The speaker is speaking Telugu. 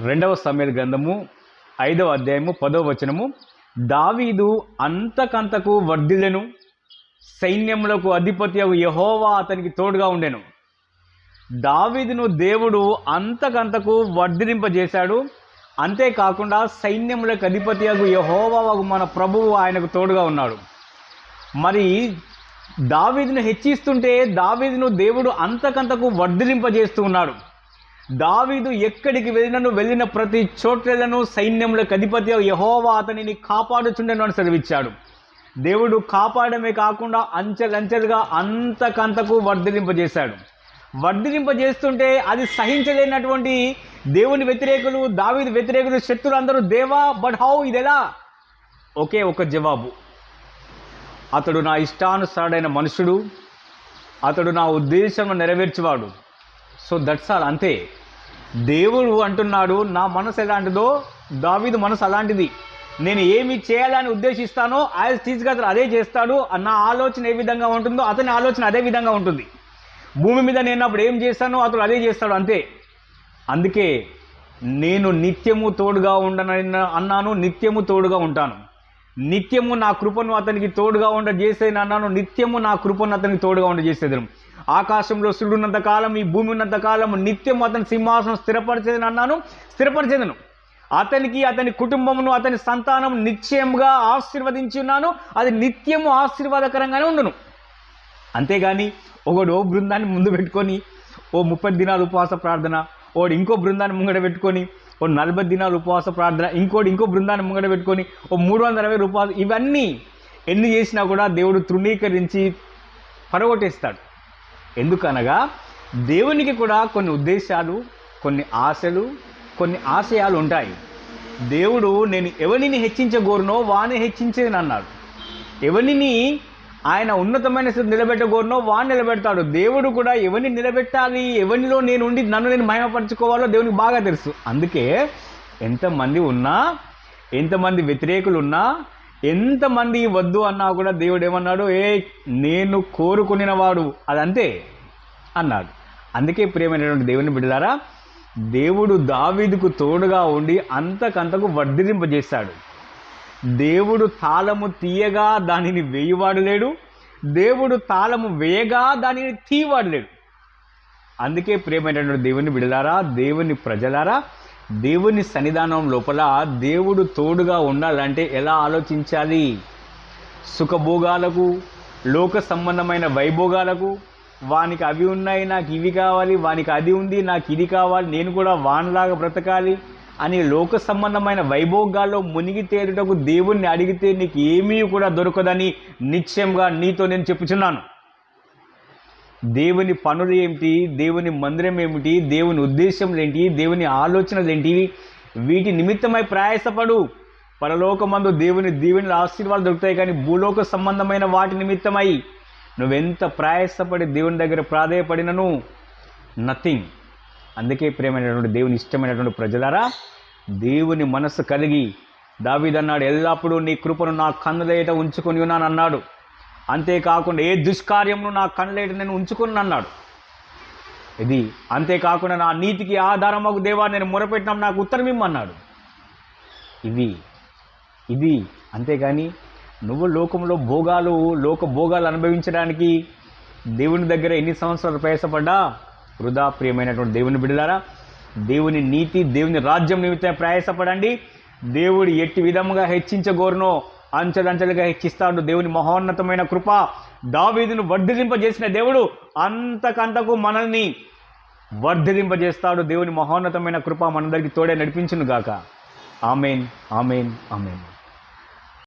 రెండవ సమయ గ్రంథము ఐదవ అధ్యాయము పదవ వచనము. దావీదు అంతకంతకు వర్ధిల్లెను సైన్యములకు అధిపతి యహోవా అతనికి తోడుగా ఉండెను. దావీదును దేవుడు అంతకంతకు వర్ధిలింపజేశాడు అంతేకాకుండా సైన్యములకు అధిపతి యహోవా మన ప్రభువు ఆయనకు తోడుగా ఉన్నాడు. మరి దావీదును హెచ్చిస్తుంటే దావీదును దేవుడు అంతకంతకు వర్ధిలింపజేస్తూ ఉన్నాడు. దావీదు ఎక్కడికి వెళ్ళినను వెళ్ళిన ప్రతి చోట్లను సైన్యములకు అధిపతి యహోవా అతనిని కాపాడుచుండెను అని సెలవిచ్చాడు. దేవుడు కాపాడమే కాకుండా అంచెలంచెలుగా అంతకంతకు వర్ధలింపజేశాడు వర్ధలింపజేస్తుంటే అది సహించలేనటువంటి దేవుని వ్యతిరేకులు దావీదు వ్యతిరేకులు శత్రులు అందరూ దేవా బట్ హౌ ఇదెలా? ఒకే ఒక జవాబు. అతడు నా ఇష్టానుసారుడైన మనుషుడు అతడు నా ఉద్దేశం నెరవేర్చేవాడు. సో దట్స్ ఆల్ అంతే. దేవుడు అంటున్నాడు నా మనసు ఎలాంటిదో దావీదు మనసు అలాంటిది. నేను ఏమి చేయాలని ఉద్దేశిస్తానో ఆయన తీసుకు అదే చేస్తాడు నా ఆలోచన ఏ విధంగా ఉంటుందో అతని ఆలోచన అదే విధంగా ఉంటుంది. భూమి మీద నేను అప్పుడు ఏం చేస్తానో అతడు అదే చేస్తాడు అంతే. అందుకే నేను నిత్యము తోడుగా ఉండనని అన్నాను నిత్యము తోడుగా ఉంటాను. నిత్యము నా కృపను అతనికి తోడుగా ఉండ చేసేది అన్నాను నిత్యము నా కృపను అతనికి తోడుగా ఉండ చేసేది ఆకాశంలో సూర్యున్నంత కాలం ఈ భూమి ఉన్నంత కాలం నిత్యం అతని సింహాసనం స్థిరపరిచేదని అన్నాను. స్థిరపరిచేదను. అతనికి అతని కుటుంబమును అతని సంతానం నిశ్చయంగా ఆశీర్వదించి ఉన్నాను. అది నిత్యము ఆశీర్వాదకరంగానే ఉండును. అంతేగాని ఒకడు బృందాన్ని ముందు పెట్టుకొని ఓ ముప్పై దినాలు ఉపవాస ప్రార్థన ఓడు ఇంకో బృందాన్ని ముంగడ పెట్టుకొని ఓ నలభై దినాలు ఉపవాస ప్రార్థన ఇంకోటి ఇంకో బృందాన్ని ముంగడ పెట్టుకొని ఓ మూడు వందల అరవై ఉపవాస ఇవన్నీ ఎన్ని చేసినా కూడా దేవుడు తృణీకరించి పడగొట్టేస్తాడు. ఎందుకనగా దేవునికి కూడా కొన్ని ఉద్దేశాలు కొన్ని ఆశలు కొన్ని ఆశయాలు ఉంటాయి. దేవుడు నేను ఎవరిని హెచ్చించగోరునో వాని హెచ్చించేది అన్నాడు ఎవరిని ఆయన ఉన్నతమైన స్థితి నిలబెట్టగోరునో వాడిని నిలబెడతాడు. దేవుడు కూడా ఎవరిని నిలబెట్టాలి ఎవరిలో నేను ఉండి నన్ను నేను మహిమపరచుకోవాలో దేవునికి బాగా తెలుసు. అందుకే ఎంతమంది ఉన్నా ఎంతమంది వ్యతిరేకులు ఉన్నా ఎంతమంది వద్దు అన్నా కూడా దేవుడు ఏమన్నాడు? ఏ నేను కోరుకునినవాడు. అదంతే అన్నాడు. అందుకే ప్రియమైనటువంటి దేవుని బిడ్డలారా దేవుడు దావీదుకు తోడుగా ఉండి అంతకంతకు వర్ధిలింపజేశాడు దేవుడు తాళము తీయగా దానిని వేయవాడు లేడు. దేవుడు తాళము వేయగా దానిని తీయవాడు లేడు. అందుకే ప్రేమైనటువంటి దేవుని బిడలారా దేవుని ప్రజలారా దేవుని సన్నిధానం లోపల దేవుడు తోడుగా ఉండాలంటే ఎలా ఆలోచించాలి? సుఖభోగాలకు లోక సంబంధమైన వైభోగాలకు వానికి అవి ఉన్నాయి నాకు ఇవి కావాలి వానికి అది ఉంది నాకు ఇది కావాలి నేను కూడా వానలాగా బ్రతకాలి అని లోక సంబంధమైన వైభోగాల్లో మునిగి తేరుటకు దేవుణ్ణి అడిగితే నీకు ఏమీ కూడా దొరకదని నిశ్చయంగా నీతో నేను చెప్పుచున్నాను. దేవుని పనులు ఏమిటి? దేవుని మందిరం ఏమిటి? దేవుని ఉద్దేశములు ఏంటి? దేవుని ఆలోచనలు ఏంటివి వీటి నిమిత్తమై ప్రయాసపడు. పరలోకమందు దేవుని దీవెనల ఆశీర్వాదాలు దొరుకుతాయి కానీ భూలోక సంబంధమైన వాటి నిమిత్తమై. నువ్వెంత ప్రయాసపడి దేవుని దగ్గర ప్రాధేయపడినను? నథింగ్ అందుకే ప్రేమైనటువంటి దేవుని ఇష్టమైనటువంటి ప్రజలారా దేవుని మనస్సు కలిగి దావీదన్నాడు ఎల్లప్పుడూ నీ కృపను నా కన్నులేట ఉంచుకొని ఉన్నాను అన్నాడు అంతేకాకుండా ఏ దుష్కార్యమును నా కన్నులేట నేను ఉంచుకుని అన్నాడు ఇది అంతేకాకుండా నా నీతికి ఆధారమగు దేవా నేను మొరపెట్టినాం నాకు ఉత్తరం ఇమ్మన్నాడు. ఇవి ఇది అంతేగాని నువ్వు లోకంలో భోగాలు లోక భోగాలు అనుభవించడానికి దేవుని దగ్గర ఎన్ని సంవత్సరాలు ప్రయాసపడ్డా? వృధా ప్రియమైనటువంటి దేవుని బిడ్డలారా దేవుని నీతి దేవుని రాజ్యం నిమిత్తం ప్రయాసపడండి. దేవుడు ఎట్టి విధముగా హెచ్చించగోరునో అంచెలంచెలుగా హెచ్చిస్తాడు దేవుని మహోన్నతమైన కృప. దావీదును వర్ధిలింపజేసిన దేవుడు అంతకంతకు మనల్ని వర్ధిలింపజేస్తాడు దేవుని మహోన్నతమైన కృప మనందరికీ తోడే నడిపించును గాక ఆమెన్ ఆమెన్ ఆమెన్.